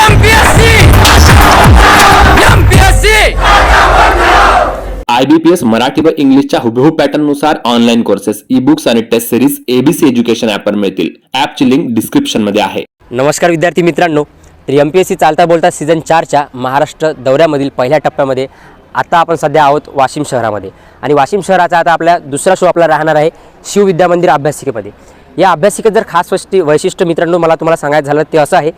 MPSC MPSC I B P S Marathi व इंग्लिशच्या हुबेहूब पॅटर्ननुसार ऑनलाईन कोर्सेस ई बुक्स आणि टेस्ट सिरीज एबीसी एज्युकेशन ॲपवर मिळतील. ॲपची लिंक डिस्क्रिप्शनमध्ये आहे. नमस्कार विद्यार्थी मित्रांनो. तर एम पी एस सी चालता बोलता सीझन चारच्या महाराष्ट्र दौऱ्यामधील पहिल्या टप्प्यामध्ये आता आपण सध्या आहोत वाशिम शहरामध्ये. आणि वाशिम शहराचा आता आपल्या दुसरा शो आपला राहणार आहे शिवविद्या मंदिर अभ्यासिकेमध्ये. या अभ्यासिकेत जर खास वैशिष्ट्य मित्रांनो मला तुम्हाला सांगायचं झालं ते असं आहे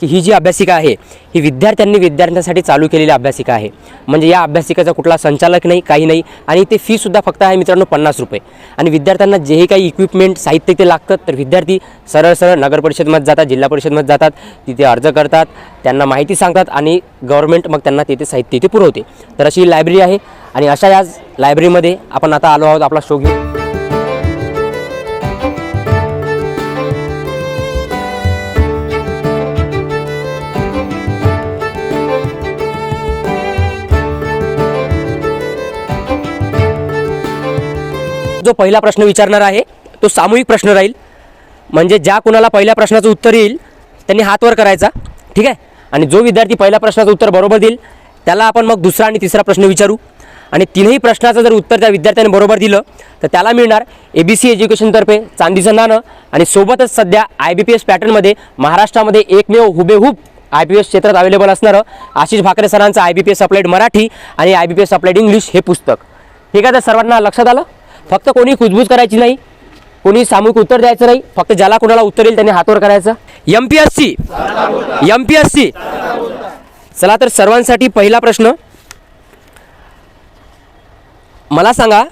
की ही जी अभ्यासिका आहे ही विद्यार्थ्यांनी विद्यार्थ्यांसाठी चालू केलेली अभ्यासिका आहे. म्हणजे या अभ्यासिकेचा कुठला संचालक नाही काही नाही आणि ते फीसुद्धा फक्त आहे मित्रांनो पन्नास रुपये. आणि विद्यार्थ्यांना जेही काही इक्विपमेंट साहित्य ते लागतं तर विद्यार्थी सरळ सरळ नगर परिषदमध्ये जातात जिल्हा परिषदमध्ये जातात तिथे अर्ज करतात त्यांना माहिती सांगतात आणि गव्हर्मेंट मग त्यांना तिथे साहित्य इथे पुरवते. तर अशी ही लायब्ररी आहे आणि अशा याच लायब्ररीमध्ये आपण आता आलो आहोत आपला शो घेऊन. जो पहिला प्रश्न विचारणार आहे तो सामूहिक प्रश्न राहील. म्हणजे ज्या कुणाला पहिल्या प्रश्नाचं उत्तर येईल त्यांनी हातवर करायचा. ठीक आहे? आणि जो विद्यार्थी पहिल्या प्रश्नाचं उत्तर बरोबर देईल त्याला आपण मग दुसरा आणि तिसरा प्रश्न विचारू. आणि तीनही प्रश्नाचं जर उत्तर त्या विद्यार्थ्याने बरोबर दिलं तर त्याला मिळणार ए बी सी एज्युकेशनतर्फे चांदीचं नाणं आणि सोबतच सध्या आय बी पी एस पॅटर्नमध्ये महाराष्ट्रामध्ये एकमेव हुबेहूब आय बी एस क्षेत्रात अवेलेबल असणारं आशिष भाकरे सरांचं I B P S applied Marathi आणि I B P S applied English हे पुस्तक. ठीक आहे तर सर्वांना लक्षात आलं? फक्त कोणी कुजबूज करायची नाही कोणी सामूहिक उत्तर द्यायचं नाही फक्त ज्याला कोणाला उत्तर येईल त्यांनी हातवर करायचं. M P S C M P S C चला तर सर्वांसाठी पहिला प्रश्न. मला सांगा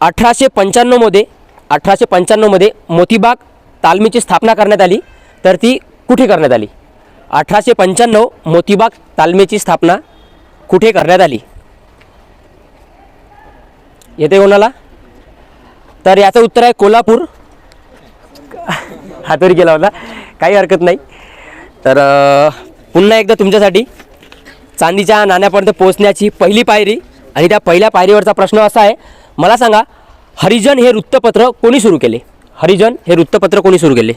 अठराशे पंच्याण्णवमध्ये अठराशे पंच्याण्णवमध्ये मोतीबाग तालमीची स्थापना करण्यात आली तर ती कुठे करण्यात आली? अठराशे पंच्याण्णव मोतीबाग तालमीची स्थापना कुठे करण्यात आली? येते कोणाला? तर याचं उत्तर आहे कोल्हापूर. हातोरी केला होता. काही हरकत नाही. तर पुन्हा एकदा तुमच्यासाठी चांदीच्या नाण्यापर्यंत पोहोचण्याची पहिली पायरी आणि त्या पहिल्या पायरीवरचा प्रश्न असा आहे मला सांगा हरिजन हे वृत्तपत्र कोणी सुरू केले? हरिजन हे वृत्तपत्र कोणी सुरू केले?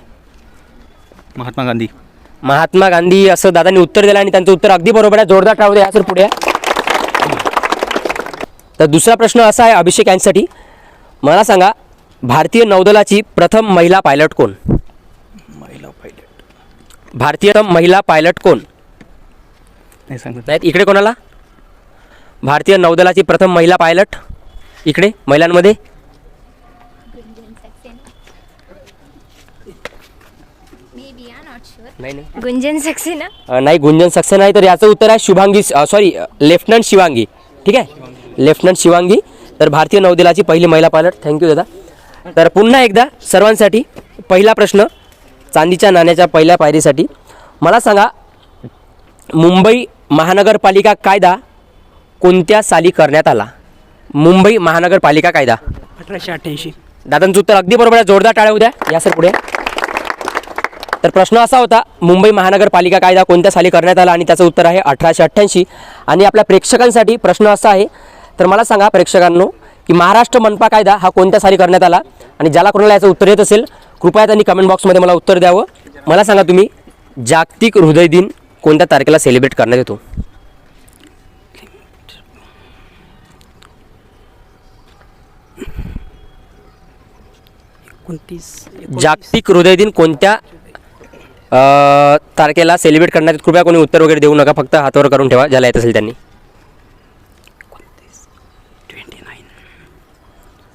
महात्मा गांधी. महात्मा गांधी असं दादांनी उत्तर दिलं आणि त्यांचं उत्तर अगदी बरोबर आहे. जोरदार द्या सर पुढे. तर दुसरा प्रश्न असा आहे अभिषेक यांच्यासाठी मला सांगा भारतीय नौदलाची प्रथम महिला पायलट कोण? महिला पायलट. भारतीय महिला पायलट कोण? नाही सांगत. नाहीत इकडे कोणाला? भारतीय नौदलाची प्रथम महिला पायलट इकडे महिलांमध्ये? Saxena. अ, नाही गुंजन सक्सेना आहे तर याचं उत्तर आहे शुभांगी सॉरी लेफ्टनंट शिवांगी. ठीक आहे? लेफ्टनंट शिवांगी तर भारतीय नौदलाची पहिली महिला पायलट. थँक्यू दादा. तर पुन्हा एकदा सर्वांसाठी पहिला प्रश्न चांदीच्या नाण्याच्या पहिल्या पायरीसाठी. मला सांगा मुंबई महानगरपालिका कायदा कोणत्या साली करण्यात आला? मुंबई महानगरपालिका कायदा. अठराशे अठ्ठ्याऐंशी. दादांचं उत्तर अगदी बरोबर आहे. जोरदार टाळ्या उद्या. या सर पुढे. तर प्रश्न असा होता मुंबई महानगरपालिका कायदा कोणत्या साली करण्यात आला? आणि त्याचं उत्तर आहे अठराशे अठ्ठ्याऐंशी. आणि आपल्या प्रेक्षकांसाठी प्रश्न असा आहे तर मला सांगा प्रेक्षकांनो की महाराष्ट्र मनपा कायदा हा कोणत्या साली करण्यात आला? आणि ज्याला कोणाला याचं उत्तर येत असेल कृपया त्यांनी कमेंट बॉक्समध्ये मला उत्तर द्यावं. मला सांगा तुम्ही जागतिक हृदय दिन कोणत्या तारखेला सेलिब्रेट करण्यात येतो? जागतिक हृदय दिन कोणत्या तारखेला सेलिब्रेट करण्यात येतो? कृपया कोणी उत्तर वगैरे देऊ नका फक्त हातावर करून ठेवा ज्याला येत असेल त्यांनी ट्वेंटी नाईन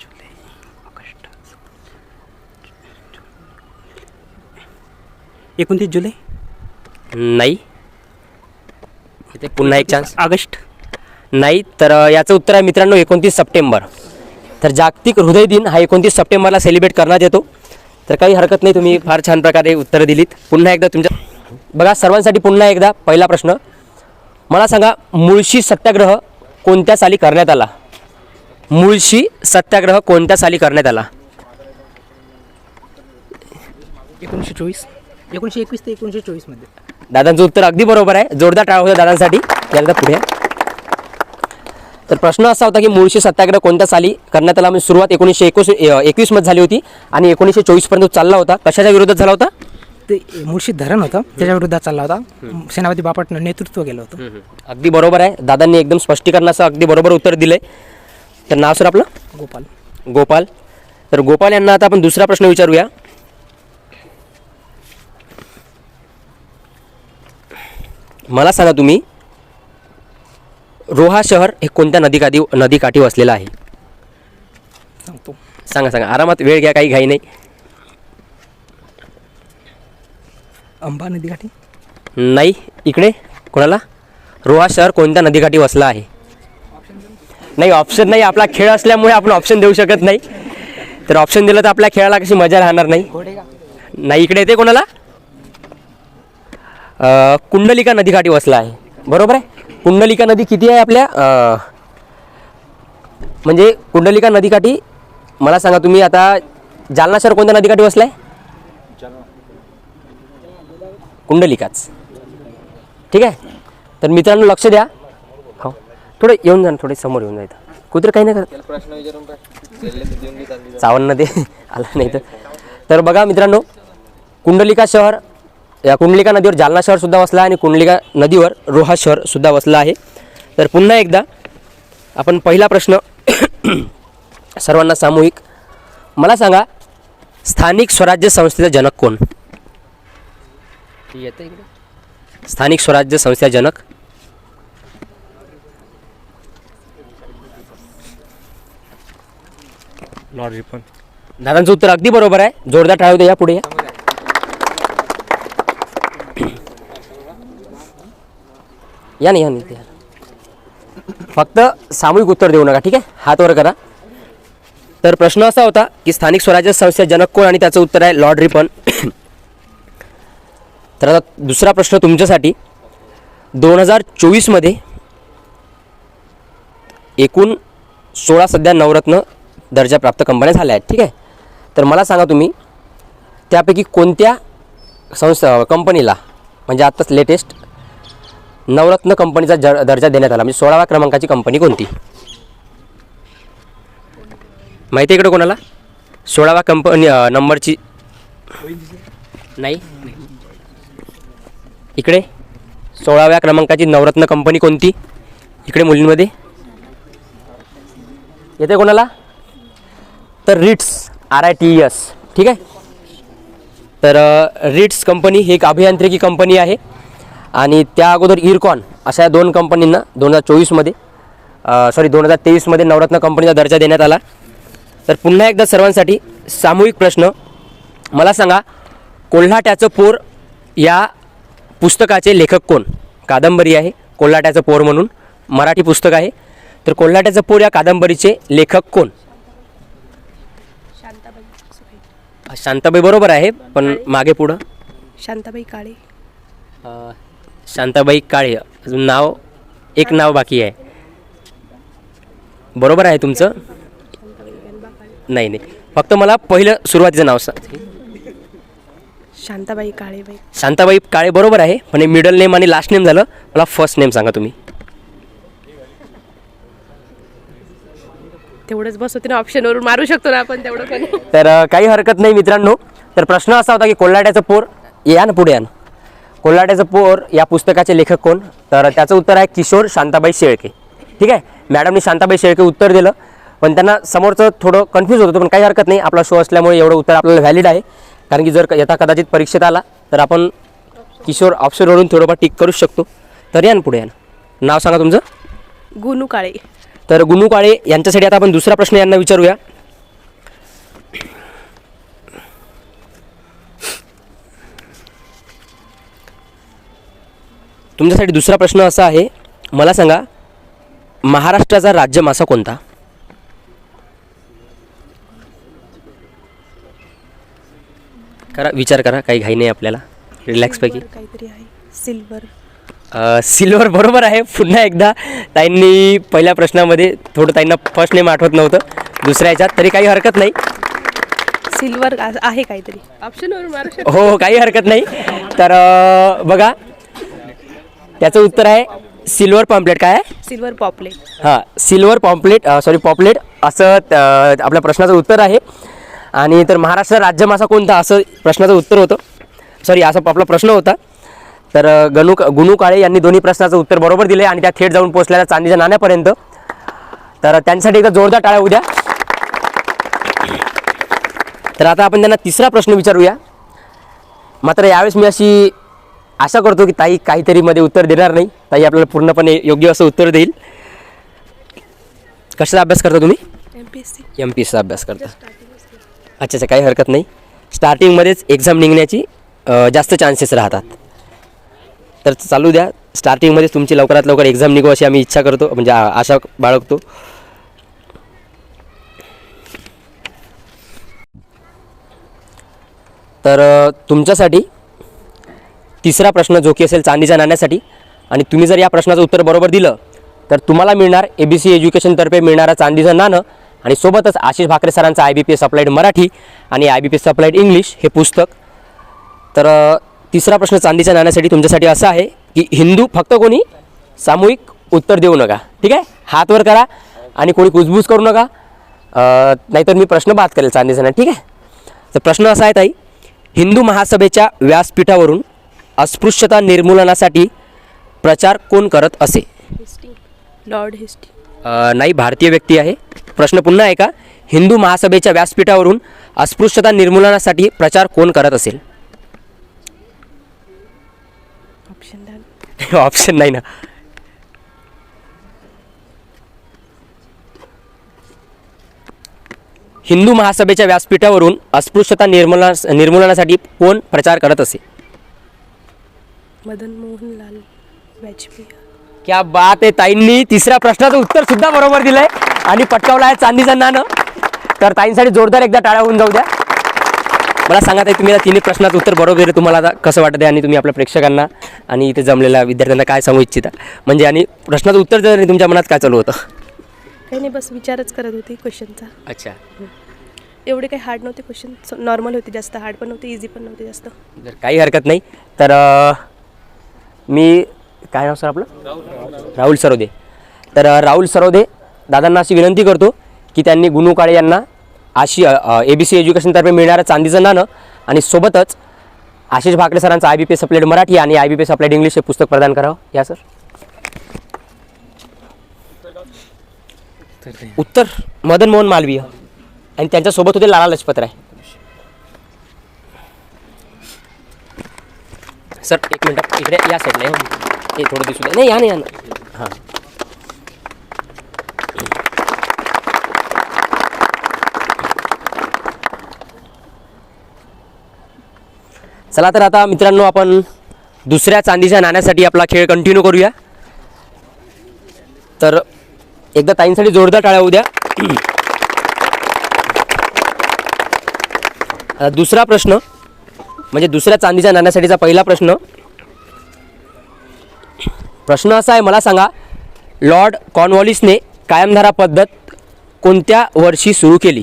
जुलै ऑगस्ट एकोणतीस जुलै? नाही. इथे पुन्हा एक चान्स ऑगस्ट? नाही तर याचं उत्तर आहे मित्रांनो एकोणतीस सप्टेंबर. तर जागतिक हृदय दिन हा एकोणतीस सप्टेंबरला सेलिब्रेट करण्यात येतो. तर काही हरकत नाही तुम्ही फार छान प्रकारे उत्तरं दिलीत. पुन्हा एकदा तुमच्या बघा सर्वांसाठी पुन्हा एकदा पहिला प्रश्न. मला सांगा मुळशी सत्याग्रह कोणत्या साली करण्यात आला? मुळशी सत्याग्रह कोणत्या साली करण्यात आला? एकोणीसशे चोवीस. एकोणीसशे एकवीस ते एकोणीसशे चोवीसमध्ये दादांचं उत्तर अगदी बरोबर आहे. जोरदार टाळा होता दादांसाठी. एकदा पुढे. तर प्रश्न असा होता की मुळशी सत्याग्रह कोणत्या साली? करण्यात आला म्हणजे सुरुवात एकोणीसशे एकोस एकवीसमध्ये झाली होती आणि एकोणीसशे चोवीसपर्यंत चालला होता. कशाच्या विरोधात झाला होता? ते मुळशी धरण होतं. त्याच्या विरोधात चालला होता. सेनापती बापटनं नेतृत्व केलं होतं. अगदी बरोबर आहे. दादांनी एकदम स्पष्टीकरणाचं अगदी बरोबर उत्तर दिलंय. तर नाव सर आपलं? गोपाल. गोपाल. तर गोपाल यांना आता आपण दुसरा प्रश्न विचारूया. मला सांगा तुम्ही रोहा शहर हे कोणत्या नदीकाठी नदीकाठी वसलेलं आहे? सांगतो. सांगा सांगा. आरामात वेळ घ्या काही घाई नाही. अंबा नदीकाठी? नाही. इकडे? कोणाला? रोहा शहर कोणत्या नदीकाठी वसलं आहे? नाही ऑप्शन नाही. आपला खेळ असल्यामुळे आपण ऑप्शन देऊ शकत नाही. तर ऑप्शन दिलं तर आपल्या खेळाला कशी मजा राहणार नाही? नाही इकडे येते कोणाला? कुंडलिका नदीकाठी वसला आहे. बरोबर आहे? कुंडलिका नदी किती आहे आपल्या? म्हणजे कुंडलिका नदीकाठी मला सांगा तुम्ही आता जालना शहर कोणत्या नदीकाठी वसला आहे कुंडलिकाच. ठीक आहे? तर मित्रांनो लक्ष द्या. हो. थोडं येऊन जा थोडे समोर येऊन जायचं कुत्र काही नाही करत. चावन्न ते आला नाही तर. तर बघा मित्रांनो कुंडलिका शहर या कुंडलिका नदीवर जालना शहर सुद्धा वसला आणि कुंडलिका नदीवर रोहा शहर सुद्धा वसला आहे. तर पुन्हा एकदा आपण पहिला प्रश्न सर्वांना सामूहिक. मला सांगा स्थानिक स्वराज्य संस्थेचा जनक कोण? येतं इकडे. स्थानिक स्वराज्य संस्था जनक? लॉर्ड रिपन दादांचं उत्तर अगदी बरोबर आहे. जोरदार द्या या पुढे या. या नाही या नाही. या. फक्त सामूहिक उत्तर देऊ नका ठीक आहे? हात वर करा. तर प्रश्न असा होता की स्थानिक स्वराज्य संस्था जनक कोण आणि त्याचं उत्तर आहे लॉर्ड रिपन. तर आता दुसरा प्रश्न तुमच्यासाठी. दोन हजार चोवीसमध्ये एकूण सोळा सध्या नवरत्न दर्जा प्राप्त कंपन्या झाल्या आहेत ठीक आहे? तर मला सांगा तुम्ही त्यापैकी कोणत्या संस्था कंपनीला म्हणजे आत्ताच लेटेस्ट नवरत्न कंपनीचा ज दर्जा देण्यात आला. म्हणजे सोळाव्या क्रमांकाची कंपनी कोणती? माहिती आहे इकडे कोणाला? सोळाव्या कंपनी नंबरची. नाही? इकडे? सोळाव्या क्रमांकाची नवरत्न कंपनी कोणती? इकडे मुलींमध्ये. येते कोणाला? तर RITS R I T S. ठीक आहे? तर रिट्स कंपनी ही एक अभियांत्रिकी कंपनी आहे. आणि त्या अगोदर इरकॉन अशा या दोन कंपनींना दोन हजार चोवीसमध्ये सॉरी दोन हजार तेवीसमध्ये नवरत्न कंपनीचा दर्जा देण्यात आला. तर पुन्हा एकदा सर्वांसाठी सामूहिक प्रश्न. मला सांगा कोल्हाट्याचं पोर या पुस्तकाचे लेखक कोण? कादंबरी आहे कोल्हाट्याचं पोर म्हणून. मराठी पुस्तक आहे. तर कोल्हाट्याचं पोर या कादंबरीचे लेखक कोण? शांताबाई बरोबर आहे पण मागे पुढं. शांताबाई काळे. शांताबाई काळे अजून नाव एक नाव बाकी आहे. बरोबर आहे तुमचं? नाही नाही. फक्त मला पहिलं सुरुवातीचं नाव सांग. शांताबाई काळेबाई शांताबाई काळे बरोबर आहे पण हे मिडल नेम आणि लास्ट नेम झालं मला फर्स्ट नेम सांगा तुम्ही. तेवढंच बस होते ना ऑप्शनवरून मारू शकतो ना आपण तेवढं पण. तर काही हरकत नाही मित्रांनो. तर प्रश्न असा होता की कोल्हाट्याचं पोर या ना पुढे या ना कोल्हाट्याचं पोर या पुस्तकाचे लेखक कोण? तर त्याचं उत्तर आहे किशोर शांताबाई शेळके. ठीक आहे? मॅडमनी शांताबाई शेळके उत्तर दिलं. पण त्यांना समोरचं थोडं कन्फ्यूज होतं पण काही हरकत नाही. आपला शो असल्यामुळे एवढं उत्तर आपल्याला व्हॅलिड आहे. कारण की जर यथा कदाचित परीक्षेत आला तर आपण किशोर ऑप्शनवरून थोडंफार टिक करूच शकतो. तर या ना पुढे या ना. नाव सांगा तुमचं? गुनू काळे. तर गुनू काळे यांच्यासाठी आता आपण दुसरा प्रश्न यांना विचारूया. तुमच्यासाठी दुसरा प्रश्न असा आहे मला सांगा महाराष्ट्राचा राज्य मासा कोणता? करा विचार करा काही घाई नाही आपल्याला. रिलॅक्सपैकी सिल्वर काहीतरी आहे. सिल्वर अ, सिल्वर बरोबर आहे. पुन्हा एकदा ताईंनी पहिल्या प्रश्नामध्ये थोडं ताईंना फर्स्ट नेम आठवत नव्हतं. दुसऱ्या ह्याच्यात तरी काही हरकत नाही. सिल्वर आहे काहीतरी. शकतो. हो हो काही हरकत नाही. तर अ, बघा त्याचं उत्तर आहे सिल्वर पॉम्पलेट. काय आहे? Silver pomfret. हां सिल्वर पॉम्पलेट सॉरी पॉम्पलेट असं आपल्या प्रश्नाचं उत्तर आहे. आणि तर महाराष्ट्र राज्य मासा कोणता? असं प्रश्नाचं उत्तर होतं. सॉरी असा आपला प्रश्न होता. तर अ, गणू गुणू काळे यांनी दोन्ही प्रश्नाचं उत्तर बरोबर दिले आणि त्या थेट जाऊन पोहोचलेल्या चांदीच्या नाण्यापर्यंत. तर त्यांच्यासाठी एकदा जोरदार टाळ्या उद्या. तर आता आपण त्यांना तिसरा प्रश्न विचारूया. मात्र यावेळेस मी अशी आशा करतो की ताई काहीतरी मध्ये उत्तर देणार नाही. ताई आपल्याला पूर्णपणे योग्य असं उत्तर देईल. कशाचा अभ्यास करता तुम्ही? M P S C M P एसचा अभ्यास करता. अच्छा अच्छा काही हरकत नाही. स्टार्टिंगमध्येच एक्झाम निघण्याची जास्त चान्सेस राहतात. तर चालू द्या. स्टार्टिंगमध्येच तुमची लवकरात लवकर एक्झाम निघू अशी आम्ही इच्छा करतो म्हणजे आशा बाळगतो. तर तुमच्यासाठी तिसरा प्रश्न जो की असेल चांदीच्या नाण्यासाठी. आणि तुम्ही जर या प्रश्नाचं उत्तर बरोबर दिलं तर तुम्हाला मिळणार ए बी सी एज्युकेशनतर्फे मिळणारं चांदीचं नाणं. आणि सोबतच आशिष भाकरे सरांचं I B P S applied Marathi आणि I B P S applied English हे पुस्तक. तर तिसरा प्रश्न चांदीच्या नाण्यासाठी तुमच्यासाठी असा आहे की हिंदू फक्त कोणी? सामूहिक उत्तर देऊ नका. ठीक आहे? हातवर करा आणि कोणी कुजबूज करू नका. नाहीतर मी प्रश्न बाद करेल चांदीचा ठीक आहे? तर प्रश्न असा आहे ताई हिंदू महासभेच्या व्यासपीठावरून अस्पृश्यता निर्मूलनासाठी प्रचार कोण करत असे? हिस्टी लॉर्ड हिस्टी अ, नाही भारतीय व्यक्ती आहे. प्रश्न पुन्हा आहे का? हिंदू महासभेच्या व्यासपीठावरून अस्पृश्यता निर्मूलनासाठी प्रचार कोण करत असेल? ऑप्शन द्या ऑप्शन नाही ना. हिंदू महासभेच्या व्यासपीठावरून अस्पृश्यता निर्मूलना निर्मूलनासाठी कोण प्रचार करत असे? मदन मोहनलाल वाजपेयी. क्या बात आहे ताईंनी. तिसऱ्या प्रश्नाचं उत्तर सुद्धा बरोबर दिलंय. आणि पटकावलं आहे चांदीचं नाणं तर ताईंसाठी जोरदार एकदा टाळ्या होऊन जाऊ द्या. मला सांगा ताई तुम्ही या तिन्ही प्रश्नाचं उत्तर बरोबर आहे. तुम्हाला आता कसं वाटतं आहे आणि तुम्ही आपल्या प्रेक्षकांना आणि इथे जमलेल्या विद्यार्थ्यांना काय सांगू इच्छिता? म्हणजे आणि प्रश्नाचं उत्तर जर तुमच्या मनात काय चालू होतं? काही नाही बस विचारच करत होती क्वेश्चनचा. अच्छा. एवढे काही हार्ड नव्हते क्वेश्चन. नॉर्मल होते जास्त. हार्ड पण नव्हते इझी पण नव्हते जास्त. जर काही हरकत नाही तर अ, मी काय नाव सर आपलं? राहुल सरोदे. तर राहुल सरोदे दादांना अशी विनंती करतो की त्यांनी गुणू काळे यांना आशी ए बी सी एज्युकेशनतर्फे मिळणारं चांदीचं नाणं आणि सोबतच आशिष भाकरे सरांचं I B P S applied Marathi आणि I B P S applied English हे पुस्तक प्रदान करावं. या सर. उत्तर मदन मोहन मालवीय. आणि त्यांच्यासोबत होते लाला लजपत सर एक मिनटं इकडे या साईडला या. हे थोडं दिसू द्या नाही या नाही या ना हां. चला तर आता मित्रांनो आपण दुसऱ्या चांदीच्या नाण्यासाठी आपला खेळ कंटिन्यू करूया. तर एकदा ताईंसाठी जोरदार टाळ्या उद्या द्या. दुसरा प्रश्न. म्हणजे दुसऱ्या चांदीच्या नाण्यासाठीचा पहिला प्रश्न. प्रश्न असा आहे मला सांगा लॉर्ड कॉर्नवॉलिसने कायमधारा पद्धत कोणत्या वर्षी सुरू केली?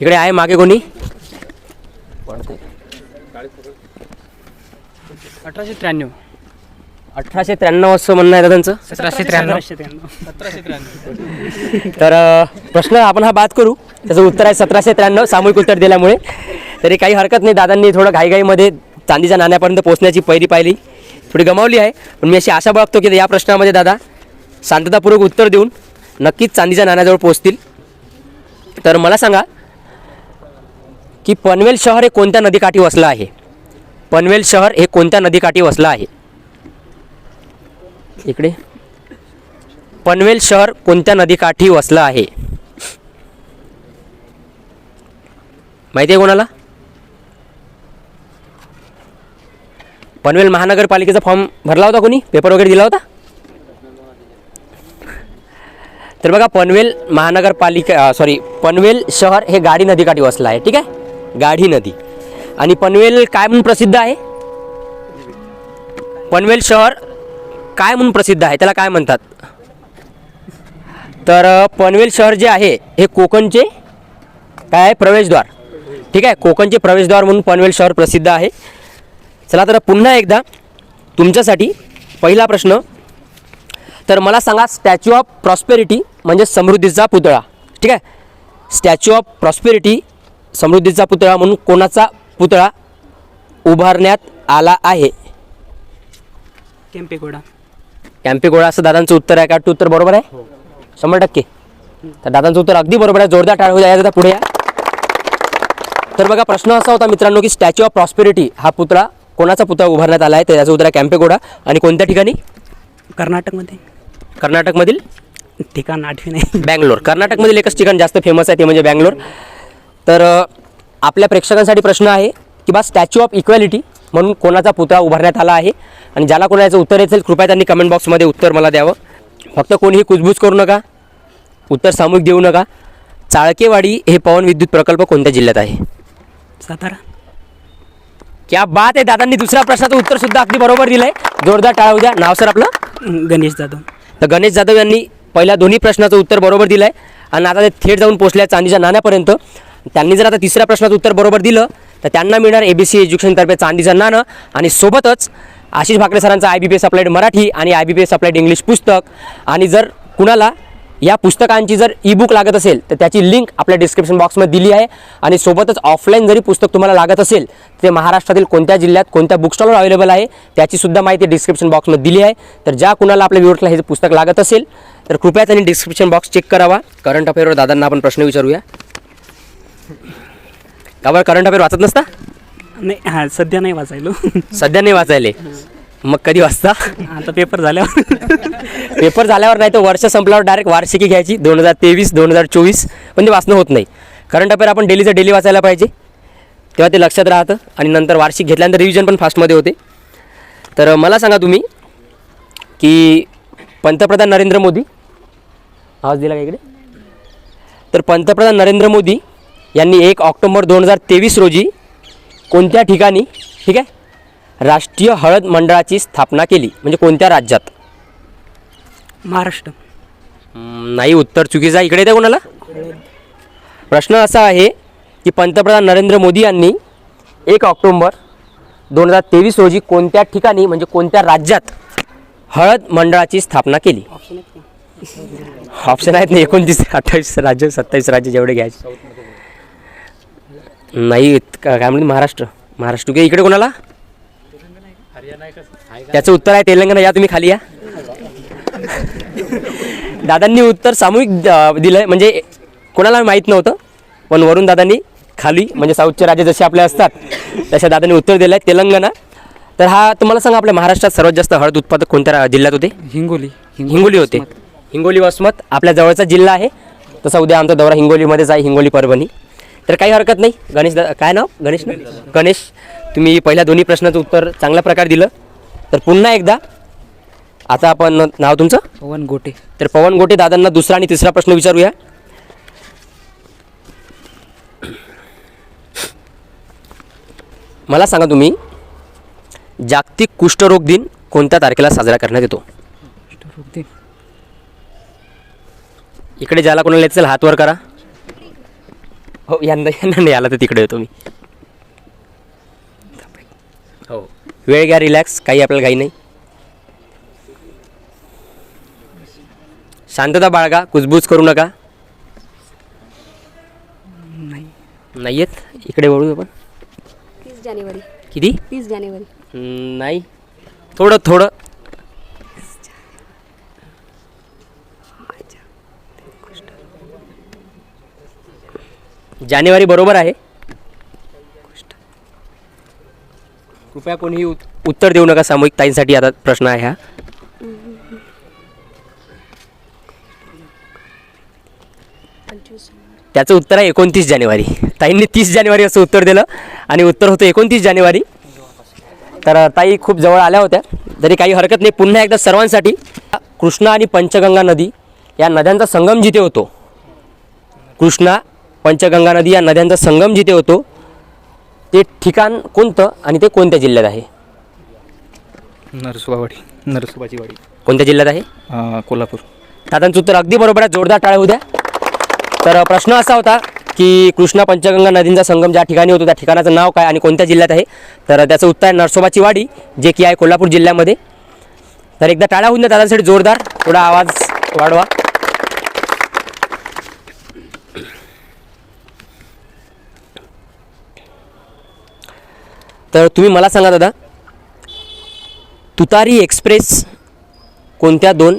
इकडे आहे मागे कोणी? अठराशे त्र्याण्णव. अठराशे त्र्याण्णव असं म्हणणं आहे त्यांचं? सतराशे त्र्याण्णव. तर प्रश्न आपण हा बात करू. त्याचं उत्तर आहे सतराशे त्र्याण्णव सामूहिक उत्तर दिल्यामुळे. तरी काही हरकत नाही. दादांनी थोडं घाईघाईमध्ये चांदीच्या नाण्यापर्यंत पोहोचण्याची पैरी पाहिली. थोडी गमावली आहे. पण मी अशी आशा बाळगतो की या प्रश्नामध्ये दादा शांततापूर्वक उत्तर देऊन नक्कीच चांदीच्या नाण्याजवळ पोहोचतील. तर मला सांगा की पनवेल शहर हे कोणत्या नदीकाठी वसलं आहे? पनवेल शहर हे कोणत्या नदीकाठी वसलं आहे? इकडे. पनवेल शहर कोणत्या नदीकाठी वसलं आहे? माहिती आहे कोणाला? पनवेल महानगरपालिकेचा फॉर्म भरला होता कोणी? पेपर वगैरे दिला होता? तर बघा पनवेल महानगरपालिका सॉरी पनवेल शहर हे गाडी नदीकाठी वसलं आहे ठीक आहे? गाढी नदी. आणि पनवेल काय म्हणून प्रसिद्ध आहे? पनवेल शहर काय म्हणून प्रसिद्ध आहे? त्याला काय म्हणतात? तर पनवेल शहर जे आहे हे कोकणचे काय आहे? प्रवेशद्वार. ठीक आहे? कोकणचे प्रवेशद्वार म्हणून पनवेल शहर प्रसिद्ध आहे. चला तर पुन्हा एकदा तुमच्यासाठी पहिला प्रश्न. तर मला सांगा स्टॅच्यू ऑफ प्रॉस्पेरिटी म्हणजे समृद्धीचा पुतळा. ठीक आहे? स्टॅच्यू ऑफ प्रॉस्पेरिटी समृद्धीचा पुतळा म्हणून कोणाचा पुतळा उभारण्यात आला आहे? केम्पेगौडा. कॅम्पेगोळा असं दादांचं उत्तर आहे का? वाटतं उत्तर बरोबर आहे? शंभर टक्के. तर दादांचं उत्तर अगदी बरोबर आहे. जोरदार टाळ होऊ द्या दादा पुढे या. तर बघा प्रश्न असा होता मित्रांनो की स्टॅच्यू ऑफ प्रॉस्पेरिटी हा पुतळा कोणाचा पुतळा उभारण्यात आला आहे तर याचं उत्तर आहे कॅम्पेगोडा आणि कोणत्या ठिकाणी? कर्नाटकमध्ये. कर्नाटकमधील? ठिकाण आठवी नाही. बँगलोर. कर्नाटकमधील एकच ठिकाण जास्त फेमस आहे ते म्हणजे बँगलोर. तर आपल्या प्रेक्षकांसाठी प्रश्न आहे की बा स्टॅच्यू ऑफ इक्वॅलिटी म्हणून कोणाचा पुतळा उभारण्यात आला आहे? आणि ज्याला कोणा याचं उत्तर येईल कृपया त्यांनी कमेंट बॉक्समध्ये उत्तर मला द्यावं. फक्त कोणीही कुजबूज करू नका. उत्तर सामूहिक देऊ नका. चाळकेवाडी हे पवन विद्युत प्रकल्प कोणत्या जिल्ह्यात आहे? सातारा. क्या बात आहे दादांनी दुसऱ्या प्रश्नाचं उत्तर सुद्धा अगदी बरोबर दिलं आहे जोरदार टाळा द्या नाव सर आपलं? गणेश जाधव. तर गणेश जाधव यांनी पहिल्या दोन्ही प्रश्नाचं उत्तर बरोबर दिलं आहे आणि आता ते थेट जाऊन पोचले आहेत चांदीच्या नाण्यापर्यंत. त्यांनी जर आता तिसऱ्या प्रश्नाचं उत्तर बरोबर दिलं तर त्यांना मिळणार ए बी सी एज्युकेशनतर्फे चांदीचं नाणं. आणि सोबतच आशिष भाकरे सरांचं I B P S applied Marathi आणि I B P S applied English पुस्तक. आणि जर कुणाला या पुस्तकांची जर ई बुक लागत असेल तर त्याची लिंक आपल्या डिस्क्रिप्शन बॉक्समध्ये दिली आहे. आणि सोबतच ऑफलाईन जरी पुस्तक तुम्हाला लागत असेल ते महाराष्ट्रातील कोणत्या जिल्ह्यात कोणत्या बुक स्टॉलवर अवेलेबल आहे त्याची सुद्धा माहिती डिस्क्रिप्शन बॉक्समध्ये दिली आहे. तर ज्या कुणाला आपल्या व्ह्युअर्सला हे पुस्तक लागत असेल तर कृपया त्यांनी डिस्क्रिप्शन बॉक्स चेक करावा. करंट अफेअरवर दादांना आपण प्रश्न विचारूया. का बरं करंट अफेअर वाचत नसता? नाही हां सध्या नाही वाचायलो. सध्या नाही वाचायले. मग कधी वाचता? आता पेपर झाल्यावर. पेपर झाल्यावर नाही तर वर्ष संपल्यावर डायरेक्ट वार्षिकी घ्यायची. दोन हजार तेवीस दोन हजार चोवीस पण ते वाचणं होत नाही. करंट अफेअर आपण डेलीचं डेली वाचायला पाहिजे. तेव्हा ते लक्षात राहतं आणि नंतर वार्षिक घेतल्यानंतर रिव्हिजन पण फास्टमध्ये होते. तर मला सांगा तुम्ही की पंतप्रधान नरेंद्र मोदी आवाज दिला का इकडे? तर पंतप्रधान नरेंद्र मोदी यांनी एक ऑक्टोबर दोन हजार तेवीस रोजी कोणत्या ठिकाणी ठीक आहे राष्ट्रीय हळद मंडळाची स्थापना केली? म्हणजे कोणत्या राज्यात? महाराष्ट्र. हम्म, नाही उत्तर चुकीचं आहे. इकडे येते कोणाला? प्रश्न असा आहे की पंतप्रधान नरेंद्र मोदी यांनी एक ऑक्टोंबर दोन हजार तेवीस रोजी कोणत्या ठिकाणी म्हणजे कोणत्या राज्यात हळद मंडळाची स्थापना केली? ऑप्शन आहेत ना एकोणतीस अठ्ठावीस राज्य सत्तावीस राज्य जेवढे घ्यायचे. नाही का- काय म्हणते महाराष्ट्र. महाराष्ट्र की इकडे कोणाला? त्याचं उत्तर आहे तेलंगणा या तुम्ही खाली या. दादांनी उत्तर सामूहिक द- दिलंय. म्हणजे कोणाला माहीत नव्हतं पण वरून दादांनी खाली म्हणजे साऊथचे राज्य जसे आपले असतात तशा दादांनी उत्तर दिलं आहे तेलंगणा. तर हा तुम्हाला सांगा आपल्या महाराष्ट्रात सर्वात जास्त हळद उत्पादक कोणत्या जिल्ह्यात होते? हिंगोली. हिंगोली होते. हिंगोली वसमत आपल्या जवळचा जिल्हा आहे. तसा उद्या आमचा दौरा हिंगोलीमध्येच आहे हिंगोली परभणी. तर काही हरकत नाही. गणेश काय नाव? गणेश गणेश तुम्ही पहिल्या दोन्ही प्रश्नाचं उत्तर चांगल्या प्रकारे दिलं. तर पुन्हा एकदा आता आपण नाव तुमचं? पवन गोटे. तर पवन गोटे दादांना दुसरा आणि तिसरा प्रश्न विचारूया. मला सांगा तुम्ही जागतिक कुष्ठरोग दिन कोणत्या तारखेला साजरा करण्यात येतो? इकडे ज्याला कोणाला येत असेल हात वर करा. हो यांना यांना नाही आला तर तिकडे येतो मी. हो. वेळ घ्या रिलॅक्स. काही आपल्याला काही नाही. शांतता बाळगा कुजबूज करू नका. नाही. येत इकडे वळू आपण. तीस जानेवारी. किती? तीस जानेवारी. हम्म, नाही. थोडं थोडं. जानेवारी बरोबर आहे. कृपया कोणीही उत- उत्तर देऊ नका सामूहिक ताईंसाठी आता प्रश्न आहे हा. त्याचं उत्तर आहे एकोणतीस जानेवारी. ताईंनी तीस जानेवारी असं उत्तर दिलं आणि उत्तर होतं एकोणतीस जानेवारी. तर ताई खूप जवळ आल्या होत्या. तरी काही हरकत नाही. पुन्हा एकदा सर्वांसाठी कृष्णा आणि पंचगंगा नदी या नद्यांचा संगम जिथे होतो. कृष्णा पंचगंगा नदी या नद्यांचा संगम जिथे होतो ते ठिकाण कोणतं आणि ते कोणत्या जिल्ह्यात आहे? नरसोबावाडी. नरसोबाची वाडी. कोणत्या जिल्ह्यात आहे? कोल्हापूर. दादांचं उत्तर अगदी बरोबर आहे. जोरदार टाळ्या होऊ द्या. तर प्रश्न असा होता की कृष्णा पंचगंगा नदींचा संगम ज्या ठिकाणी होतो त्या ठिकाणाचं नाव काय आणि कोणत्या जिल्ह्यात आहे? तर त्याचं उत्तर आहे नरसोबाची वाडी जे की आहे कोल्हापूर जिल्ह्यामध्ये. तर एकदा टाळ्या होऊन द्या जोरदार. थोडा आवाज वाढवा. तर तुम्ही मला सांगा दादा. तुतारी एक्सप्रेस कोणत्या दोन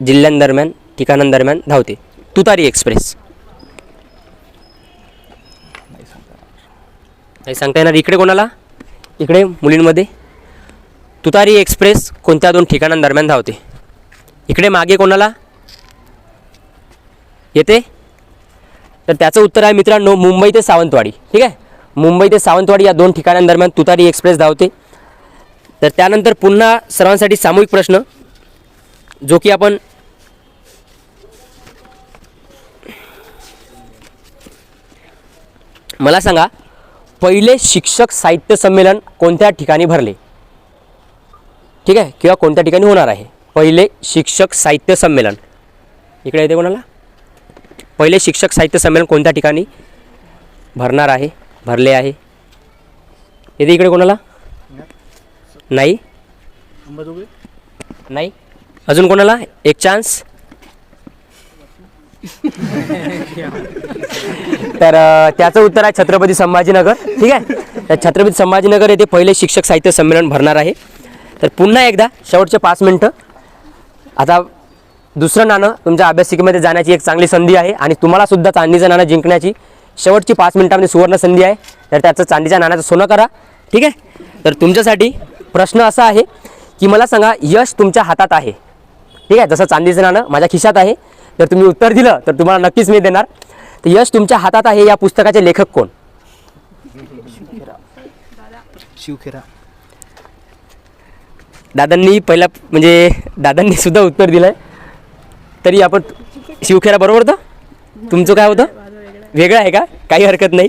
जिल्ह्यांदरम्यान ठिकाणांदरम्यान धावते? तुतारी एक्सप्रेस नाही सांगता येणार. इकडे कोणाला? इकडे मुलींमध्ये. तुतारी एक्सप्रेस कोणत्या दोन ठिकाणांदरम्यान धावते? इकडे मागे कोणाला? येते? तर त्याचं उत्तर आहे मित्रांनो मुंबई ते सावंतवाडी. ठीक आहे? मुंबई ते सावंतवाडी या दोन ठिकाणांदरम्यान तुतारी एक्सप्रेस धावते. तर त्यानंतर पुन्हा सर्वांसाठी सामूहिक प्रश्न जो की आपण मला सांगा पहिले शिक्षक साहित्य संमेलन कोणत्या ठिकाणी भरले? ठीक आहे? किंवा कोणत्या ठिकाणी होणार आहे? पहिले शिक्षक साहित्य संमेलन. इकडे येते कोणाला? पहिले शिक्षक साहित्य संमेलन कोणत्या ठिकाणी भरणार आहे? भरले आहे. येते इकडे कोणाला? नाही? नाही? अजून कोणाला? एक चान्स तर त्याचं उत्तर आहे छत्रपती संभाजीनगर. ठीक आहे? तर छत्रपती संभाजीनगर येथे पहिले शिक्षक साहित्य संमेलन भरणार आहे. तर पुन्हा एकदा शेवटचे पाच मिनटं. आता दुसरं नाणं तुमच्या अभ्यासिकेमध्ये जाण्याची एक चांगली संधी आहे आणि तुम्हाला सुद्धा चांदीचं नाणं जिंकण्याची शेवटची पाच मिनिटामध्ये सुवर्ण संधी आहे. तर त्याचं चांदीच्या नाण्याचं सोनं करा. ठीक आहे? तर तुमच्यासाठी प्रश्न असा आहे की मला सांगा यश तुमच्या हातात आहे. ठीक आहे? जसं चांदीचं नाणं माझ्या खिशात आहे. तर तुम्ही उत्तर दिलं तर तुम्हाला नक्कीच मी देणार. तर यश तुमच्या हातात आहे या पुस्तकाचे लेखक कोण? शिवखेरा. दादांनी पहिला म्हणजे दादांनी सुद्धा उत्तर दिलं आहे तरी आपण शिवखेरा बरोबर होतं? तुमचं काय होतं? वेगळं आहे का? काही हरकत नाही.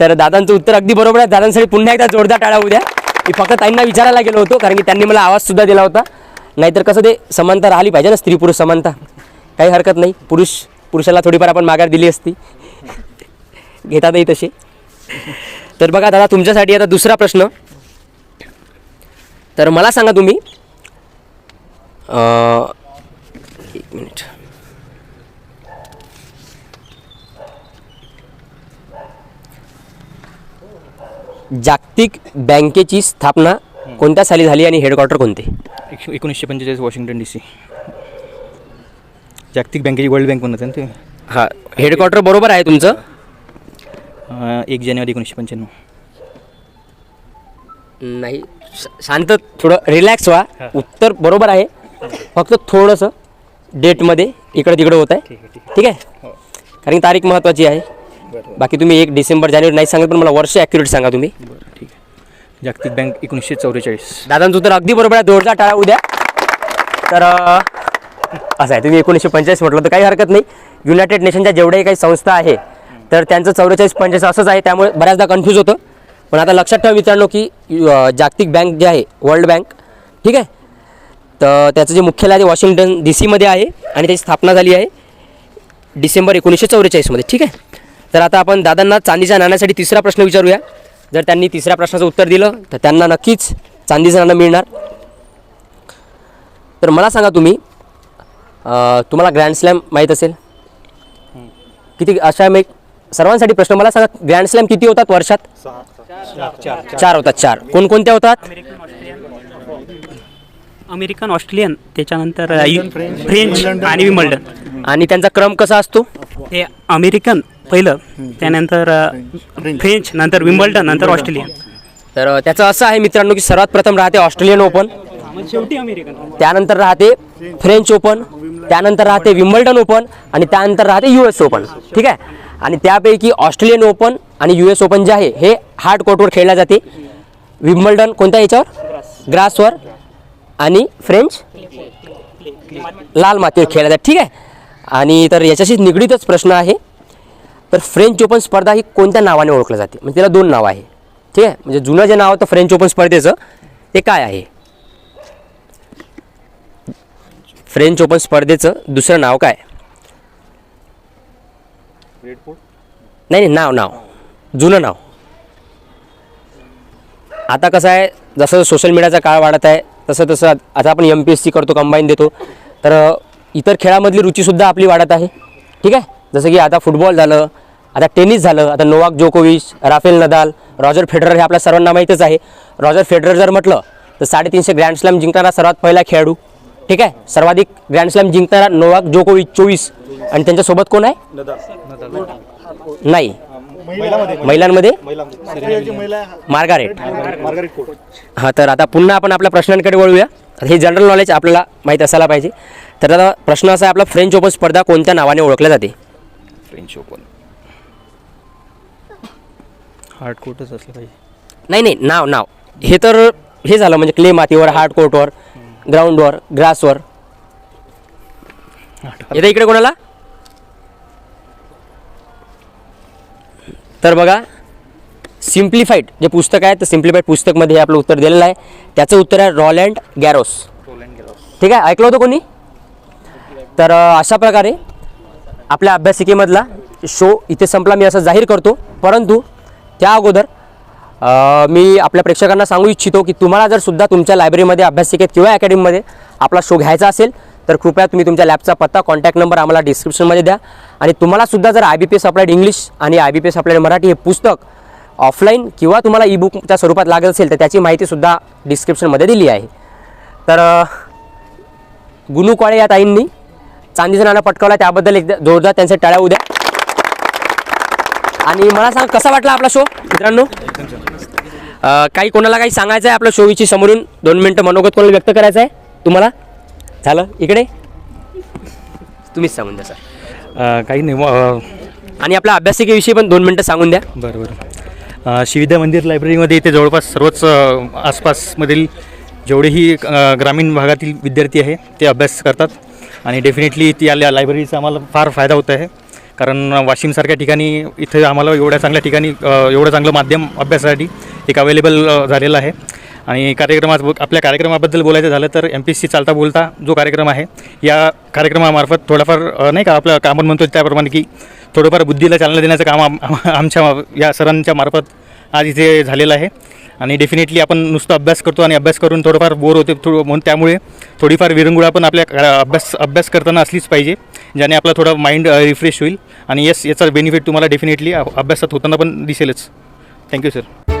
तर दादांचं उत्तर अगदी बरोबर आहे. दादांसाठी पुन्हा एकदा जोरदार टाळा उद्या. मी फक्त ताईंना विचारायला गेलो होतो कारण की त्यांनी मला आवाजसुद्धा दिला होता. नाहीतर कसं ते समानता राहिली पाहिजे ना स्त्री पुरुष समानता. काही हरकत नाही. पुरुष पुरुषाला थोडीफार आपण माघार दिली असती. घेतातही तसे तर बघा दादा तुमच्यासाठी आता दुसरा प्रश्न. तर मला सांगा तुम्ही एक मिनिट. जागतिक बँकेची स्थापना कोणत्या साली झाली आणि हेडक्वार्टर कोणते? एकशे एकोणीसशे पंचेचाळीस वॉशिंग्टन डी सी. जागतिक बँकेची वर्ल्ड बँक म्हणत आहे ना ते. हां हेडक्वार्टर बरोबर आहे तुमचं? अं, एक जानेवारी एकोणीसशे पंच्याण्णव. नाही श- शांत थोडं रिलॅक्स व्हा. उत्तर बरोबर आहे. फक्त थोडंसं डेटमध्ये इकडं तिकडं होत आहे. ठीक आहे कारण की तारीख महत्त्वाची आहे. बाकी तुम्ही एक डिसेंबर जानेवारी नाही सांगत पण मला वर्ष ॲक्युरेट सांगा तुम्ही. बरं ठीक आहे. जागतिक बँक एकोणीसशे चौवेचाळीस. दादांचं उत्तर अगदी बरोबर आहे. जोरदार टाळा उद्या. तर अं, असं आहे. तुम्ही एकोणीसशे पंचेचाळीस म्हटलं तर काही हरकत नाही. युनायटेड नेशनच्या जेवढ्याही काही संस्था आहे तर त्यांचं चौवेचाळीस पंचेचाळीस असंच आहे. त्यामुळे बऱ्याचदा कन्फ्यूज होतं. पण आता लक्षात ठेवा मित्रांनो की जागतिक बँक जे आहे वर्ल्ड बँक ठीक आहे? तर त्याचं जे मुख्यालय आहे ते वॉशिंग्टन डी सीमध्ये आहे आणि त्याची स्थापना झाली आहे डिसेंबर एकोणीसशे चौवेचाळीसमध्ये ठीक आहे? तर आता आपण दादांना चांदीच्या नाण्यासाठी तिसरा प्रश्न विचारूया. जर त्यांनी तिसऱ्या प्रश्नाचं उत्तर दिलं तर त्यांना नक्कीच चांदीचं नाणं मिळणार. तर मला सांगा तुम्ही अं, तुम्हाला ग्रँड स्लॅम माहीत असेल? किती अशा मी सर्वांसाठी प्रश्न मला सांगा ग्रँड स्लॅम किती होतात वर्षात? चार होतात चार. कोणकोणत्या होतात? अमेरिकन ऑस्ट्रेलियन त्याच्यानंतर अ, यु- फ्रेंच आणि विमल्डन आणि त्यांचा क्रम कसा असतो? हे अमेरिकन पहिलं त्यानंतर अ, फ्रेंच नंतर विम्बल्डन नंतर ऑस्ट्रेलियन. तर अं, त्याचं असं आहे मित्रांनो की सर्वात प्रथम राहते ऑस्ट्रेलियन ओपन. शेवटी अमेरिकन त्यानंतर राहते फ्रेंच ओपन त्यानंतर राहते विम्बल्डन ओपन आणि त्यानंतर राहते यू एस ओपन ठीक आहे? आणि त्यापैकी ऑस्ट्रेलियन ओपन आणि यू एस ओपन जे आहे हे हार्ड कोर्टवर खेळल्या जाते. विम्बल्डन कोणत्या याच्यावर? ग्रासवर आणि फ्रेंच लाल मातीवर खेळल्या जाते ठीक आहे? आणि तर याच्याशी निगडीतच प्रश्न आहे. तर फ्रेंच ओपन स्पर्धा ही कोणत्या नावाने ओळखली जाते? म्हणजे त्याला दोन नावं आहे. ठीक आहे? म्हणजे जुनं जे नाव होतं फ्रेंच ओपन स्पर्धेचं ते काय आहे? फ्रेंच ओपन स्पर्धेचं दुसरं नाव काय? नाही नाही नाव नाव. जुनं नाव. आता कसं आहे जसं सोशल मीडियाचा काळ वाढत आहे तसं तसं आता आपण एम पी एस सी करतो कंबाईन देतो. तर इतर खेळामधली रुचीसुद्धा आपली वाढत आहे. ठीक आहे? जसं की आता फुटबॉल झालं आता टेनिस झालं आता नोवाक जोकोविच राफेल नदाल रॉजर फेडरर हे आपल्या सर्वांना माहीतच आहे. रॉजर फेडरर जर म्हटलं तर साडेतीनशे ग्रँड स्लॅम जिंकणारा सर्वात पहिला खेळाडू ठीक आहे? सर्वाधिक ग्रँड स्लॅम जिंकणारा नोवाक जोकोविच चोवीस. आणि त्यांच्यासोबत कोण आहे? नाही. महिलांमध्ये? मार्गारेट. हां तर आता पुन्हा आपण आपल्या प्रश्नांकडे वळूया. हे जनरल नॉलेज आपल्याला माहीत असायला पाहिजे. तर आता प्रश्न असा आहे आपला फ्रेंच ओपन स्पर्धा कोणत्या नावाने ओळखल्या जाते? फ्रेंच ओपन हार्ड कोटच असलं पाहिजे. नाही नाही नाव नाव. हे तर हे झालं म्हणजे क्ले मातीवर हार्ड कोर्टवर ग्राउंडवर ग्रासवर. येतं इकडे कोणाला? तर बघा सिम्प्लिफाईड जे पुस्तक आहे तर सिम्प्लिफाईड पुस्तकमध्ये हे आपलं उत्तर दिलेलं आहे. त्याचं उत्तर आहे रॉलँड गॅरोस. ठीक आहे? ऐकलं होतं कोणी? तर अशा प्रकारे आपल्या अभ्यासिकेमधला शो इथे संपला. मी असं जाहीर करतो. परंतु त्या अगोदर मी आपल्या प्रेक्षकांना सांगू इच्छितो की तुम्हाला जर सुद्धा तुमच्या लायब्ररीमध्ये अभ्यासिकेत किंवा अकॅडमीमध्ये आपला शो घ्यायचा असेल तर कृपया तुम्ही तुमच्या लॅबचा पत्ता कॉन्टॅक्ट नंबर आम्हाला डिस्क्रिप्शनमध्ये द्या. आणि तुम्हालासुद्धा जर I B P S applied English आणि I B P S applied Marathi हे पुस्तक ऑफलाईन किंवा तुम्हाला ई बुकच्या स्वरूपात लागत असेल तर त्याची माहितीसुद्धा डिस्क्रिप्शनमध्ये दिली आहे. तर गुनू काळे या ताईंनी चांदीचा नाणं पटकावला त्याबद्दल एकदा जोरदार त्यांचे टाळ्या उद्या. आणि मला सांग कसा वाटला आपला शो मित्रांनो काही कोणाला काही सांगायचं आहे आपल्या शोविषयी समोरून? दोन मिनटं मनोगत कोणाला व्यक्त करायचं आहे? तुम्हाला? झालं? इकडे? तुम्हीच सांगून द्या सर काही नाही आणि आपल्या अभ्यासिकेविषयी पण दोन मिनटं सांगून द्या. बरं बरं. अ, शिविद्या मंदिर लायब्ररीमध्ये इथे जवळपास सर्वच आसपासमधील जेवढेही ग्रामीण भागातील विद्यार्थी आहे ते अभ्यास करतात. आणि डेफिनेटली ती या लायब्ररीचा आम्हाला फार फायदा होत आहे. कारण वाशिमसारख्या ठिकाणी इथे आम्हाला एवढ्या चांगल्या ठिकाणी एवढं चांगलं माध्यम अभ्यासासाठी एक अवेलेबल झालेलं आहे. आणि कार्यक्रमात आपल्या कार्यक्रमाबद्दल बोलायचं झालं तर एम पी सी चालता बोलता जो कार्यक्रम आहे या कार्यक्रमामार्फत थोडाफार नाही का आपलं कामं म्हणतो त्याप्रमाणे की थोडंफार बुद्धीला चालना देण्याचं काम आम आमच्या या सरांच्या मार्फत आज इथे झालेलं आहे. आणि डेफिनेटली आपण नुसतं अभ्यास करतो आणि अभ्यास करून थोडंफार बोर होते थोडं म्हणून त्यामुळे थोडीफार विरंगुळा पण आपल्या अभ्यास अभ्यास करताना असलीच पाहिजे. ज्याने आपला थोडा माइंड रिफ्रेश होईल. आणि येस याचा बेनिफिट तुम्हाला डेफिनेटली अभ्यासात होताना पण दिसेलच. Thank you sir